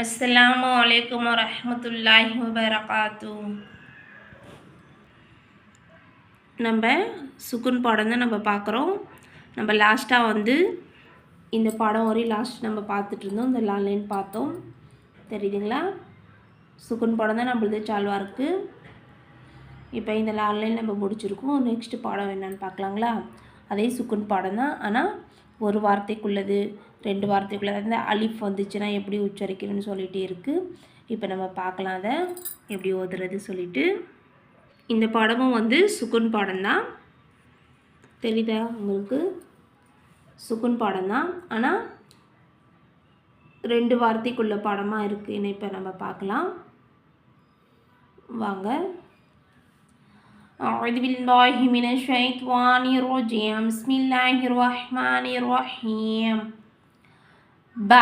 அஸ்ஸலாமு வலைக்கம் வரஹ்மத்துல்லாஹி வபரகாத்து நம்ம சுக்குன் பாடம் தான் நம்ம பார்க்குறோம். நம்ம லாஸ்ட்டாக வந்து இந்த பாடம் வரையும் லாஸ்ட் நம்ம பார்த்துட்டு இருந்தோம். இந்த லான்லைன் பார்த்தோம். தெரியுதுங்களா? சுக்குன் பாடம் தான் நம்மளது சால்வா இருக்குது இப்போ இந்த லான்லைன் நம்ம முடிச்சிருக்கோம். நெக்ஸ்ட் பாடம் என்னென்னு பார்க்கலாங்களா? அதே சுக்குன் பாடம் தான். ஆனால் ஒரு வார்த்தைக்குள்ளது ரெண்டு வார்த்தைக்குள்ளது. அந்த அலிஃப் வந்துச்சுன்னா எப்படி உச்சரிக்கணும்னு சொல்லிகிட்டு இருக்குது இப்போ நம்ம பார்க்கலாம் அதை எப்படி ஓதுறது சொல்லிட்டு. இந்த பாடமும் வந்து சுகுன் பாடம் தான் தெரியுதா உங்களுக்கு? சுகுன் பாடம் தான் ஆனால் ரெண்டு வார்த்தைக்குள்ள பாடமாக இருக்குது இப்போ நம்ம பார்க்கலாம். வாங்க. أعوذ بالله من الشيطان الرجيم بسم الله الرحمن الرحيم ப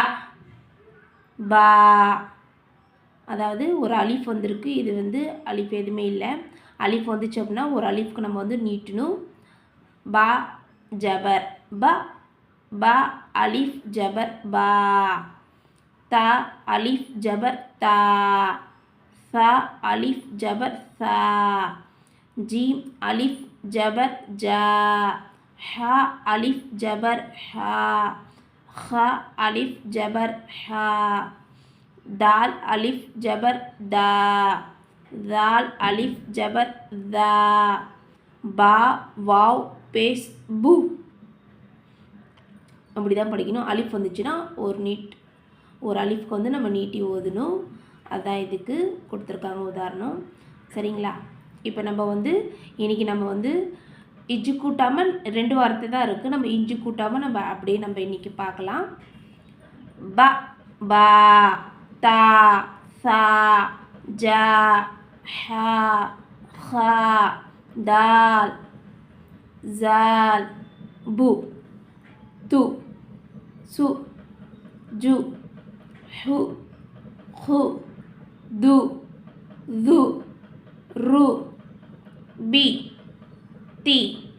பா அதாவது ஒரு அலிஃப் வந்திருக்கு இது வந்து அலிஃப் எதுவுமே இல்லை அலிஃப் வந்துச்சு அப்படின்னா ஒரு அலிஃப்க்கு நம்ம வந்து நீட்டணும் பா ஜபர் ப ப அலிஃப் ஜபர் பா த அலிஃப் ஜபர் தா ச அலிஃப் ஜபர் சா ஜீம் அலிஃப் ஜபர் ஜா ஹ அலிஃப் ஜபர் ஹா ஹ அலிஃப் ஜபர் ஹா தால் அலிஃப் ஜபர் தா தால் அலிஃப் ஜபர் தா பா வாவ் பேஸ் பு. அப்படி தான் படிக்கணும். அலிஃப் வந்துச்சுன்னா ஒரு நீட் ஒரு அலிஃப்க்கு வந்து நம்ம நீட்டி ஓதணும். அதுதான் இதுக்கு கொடுத்துருக்காங்க உதாரணம். சரிங்களா? இப்போ நம்ம வந்து இன்றைக்கி நம்ம வந்து இஞ்சி கூட்டாமல் ரெண்டு வார்த்தை தான் இருக்குது நம்ம இஞ்சி கூட்டாமல் நம்ம அப்படியே நம்ம இன்றைக்கி பார்க்கலாம். ப பா தா சா ஜா ஹா ஹா தால் ஜால் பு து சு ஜு ஹு ஹு து து ரு B. T.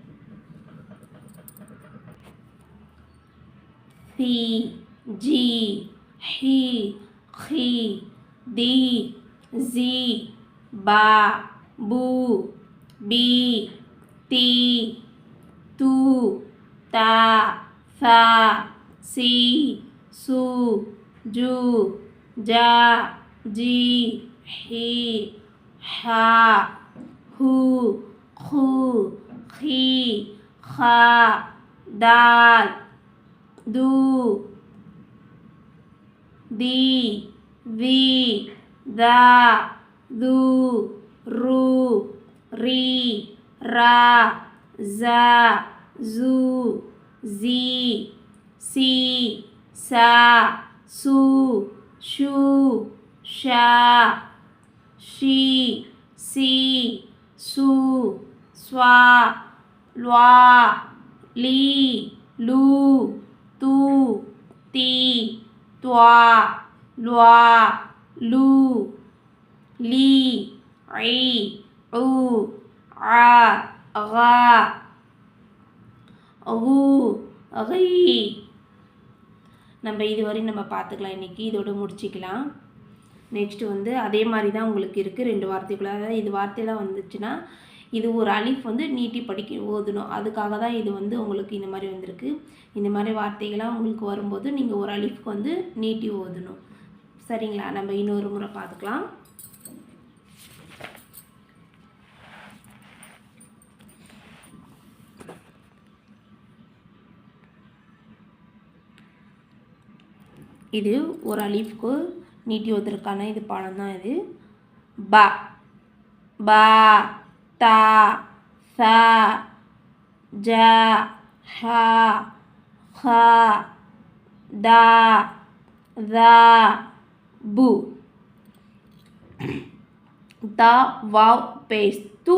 C. G. H. K D. Z. B U B. T. U T A F A C S U J U J A G H A హూ హూ ఖీ ఖా దాల్ దూ ది వి దా దు రు రి రా జా జూ జీ సి సా సు షు షా షి సి சு ஸ்வா ல்வா லீ லூ து தி துவா லுவா லூ லீ ஐ உ ஆ அகா அகு அகை நம்ம இதுவரை நம்ம பார்த்துக்கலாம். இன்றைக்கி இதோடு முடிச்சிக்கலாம். நெக்ஸ்ட் வந்து அதே மாதிரி தான் உங்களுக்கு இருக்குது ரெண்டு வார்த்தைக்குள்ள. அதாவது இது வார்த்தையெல்லாம் வந்துச்சுன்னா இது ஒரு அலிஃப் வந்து நீட்டி படிக்க ஓதணும். அதுக்காக தான் இது வந்து உங்களுக்கு இந்த மாதிரி வந்திருக்கு. இந்த மாதிரி வார்த்தைகள்லாம் உங்களுக்கு வரும்போது நீங்கள் ஒரு அலிஃப்க்கு வந்து நீட்டி ஓதணும். சரிங்களா? நம்ம இன்னொரு முறை பார்த்துக்கலாம். இது ஒரு அலிஃப்க்கு நீட்டி ஓதுறதுக்கான இது பாடம் தான் இது. ப பா தா சா ஜா ஹா ஹா தா தா பு. த வாவ் பேஸ்து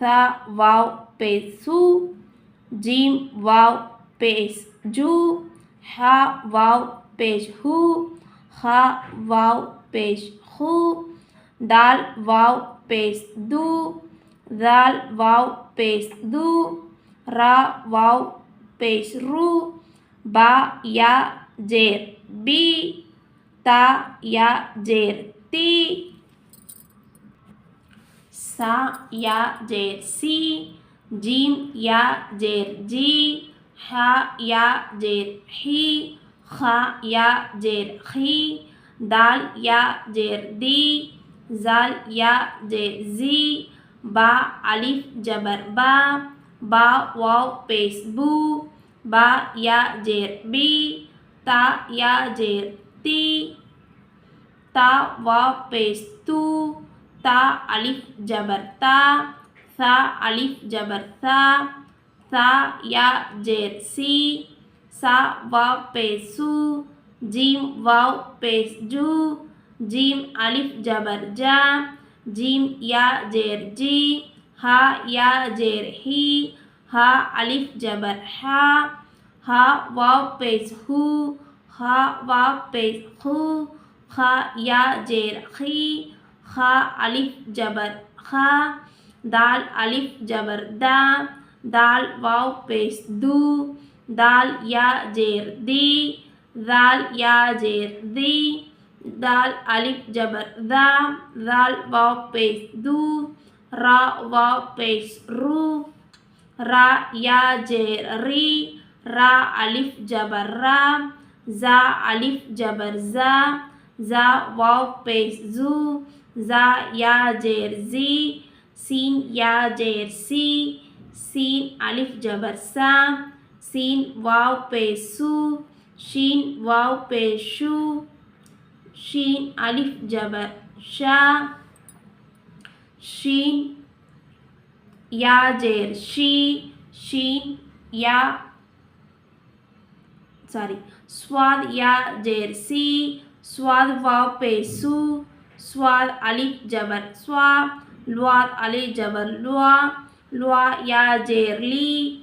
ச வாவ் பேசு ஜீம் வாவ் பேஸ் ஜூ ஹ வாவ் பேஸ் ஹூ खा, वाव, पेश, खू, दाल, वाव, पेश, दू, दाल, वाव, पेश, दू, रा, वाव, पेश, रू, बा, या, जेर, बी, ता, या, जेर, ती, सा, या, जेर, सी जीम या, जेर, जी, हा, या, जेर, ही खा या जेर खी दाल या जेर दी जाल या जेर जी बा अलिफ जबर बा बा वाव पेस बू बा या जेर बी ता या जेर ती ता वाव पेस तू ता अलिफ जबर ता सा अलिफ जबर सा सा या जेर सी सा वाव पेश सू जीम वाव पेश जू जीम, अलिफ, जबर, जा, जीम, या, जेर, जी, हा, या, जेर, ही, हा, अलिफ, जबर, हा हा वाव पेश हु हा वाव पेश हु हा या, जेर, खी हा अलिफ, जबर, खा, दाल, अलिफ, जबर, दा, दाल वाव पेश दू दाल या जेर। दी, दाल या जेर। दी, दाल अलिफ जबर। दा, दाल वाव पेश। दू, रा वाव पेश। रू, रा या जेर। री, रा अलिफ जबर। रा, जा अलिफ जबर। जा जा वाव पेश। जू, जा या जेर। जी, सीन या जेर। सी, सीन अलिफ जबर। सा सीन वाव पेश सू शीन वाव पेशू शीन अलिफ जबर शा शीन या जेर शी शीन या सॉरी स्वाद या जेर सी स्वाद वाव पेसू स्वाद अलिफ जबर स्वा लुआद अली जबर लुआ लुआ या जेर ली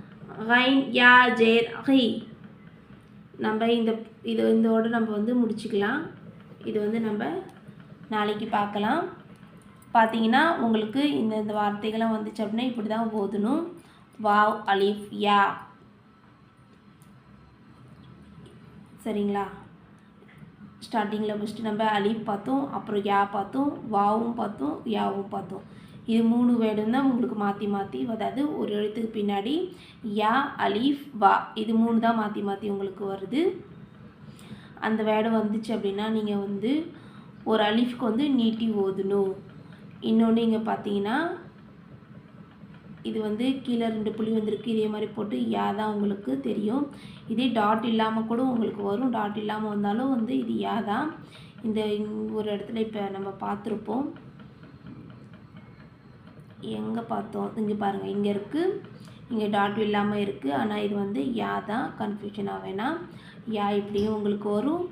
ஹைன் யா ஜேர் ஹை நம்ம இந்த இது இதோடு நம்ம வந்து முடிச்சுக்கலாம். இது வந்து நம்ம நாளைக்கு பார்க்கலாம். பார்த்தீங்கன்னா உங்களுக்கு இந்த இந்த வார்த்தைகள்லாம் வந்துச்சு அப்படின்னா இப்படி தான் ஓதணும். வாவ் அலிஃப் யா சரிங்களா? ஸ்டார்டிங்கில் ஃபஸ்ட்டு நம்ம அலிஃப் பார்த்தோம் அப்புறம் யா பார்த்தோம் வாவும் பார்த்தோம் யாவும் பார்த்தோம். இது மூணு வேர்டும் தான் உங்களுக்கு மாற்றி மாற்றி அதாவது ஒரு எழுத்துக்கு பின்னாடி யா அலீஃப் வா. இது மூணு தான் மாற்றி மாற்றி உங்களுக்கு வருது. அந்த வேர்டு வந்துச்சு அப்படின்னா நீங்கள் வந்து ஒரு அலீஃப்க்கு வந்து நீட்டி ஓதணும். இன்னொன்று இங்கே பார்த்தீங்கன்னா இது வந்து கீழே ரெண்டு புள்ளி வந்திருக்கு. இதே மாதிரி போட்டு யா தான் உங்களுக்கு தெரியும். இதே டாட் இல்லாமல் கூட உங்களுக்கு வரும். டாட் இல்லாமல் வந்தாலும் வந்து இது யா தான். இந்த ஒரு இடத்துல இப்போ நம்ம பார்த்துருப்போம். எங்கே பார்த்தோம்? இங்கே பாருங்கள் இங்கே இருக்குது இங்கே டாட் இல்லாமல் இருக்குது ஆனால் இது வந்து யா தான். கன்ஃபியூஷன் வேணாம் யா இப்படியும் உங்களுக்கு வரும்.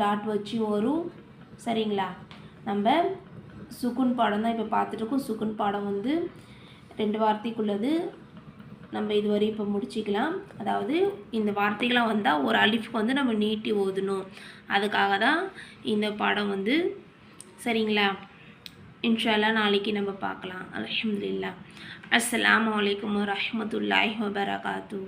டாட் வச்சும் வரும். சரிங்களா? நம்ம சுக்குன் பாடம் தான் இப்போ பார்த்துட்ருக்கோம் சுக்குன் பாடம் வந்து ரெண்டு வார்த்தைக்குள்ளது. நம்ம இதுவரை இப்போ முடிச்சிக்கலாம். அதாவது இந்த வார்த்தைகளாம் வந்தால் ஒரு அலிஃப்க்கு வந்து நம்ம நீட்டி ஓதணும். அதுக்காக தான் இந்த பாடம் வந்து சரிங்களா? இன்ஷால்லா நாளைக்கு நம்ம பார்க்கலாம் அலமதுல்லா அஸ்லாம் வலைக்கம் வரமத்துல்லாஹி வபரகாத்தூ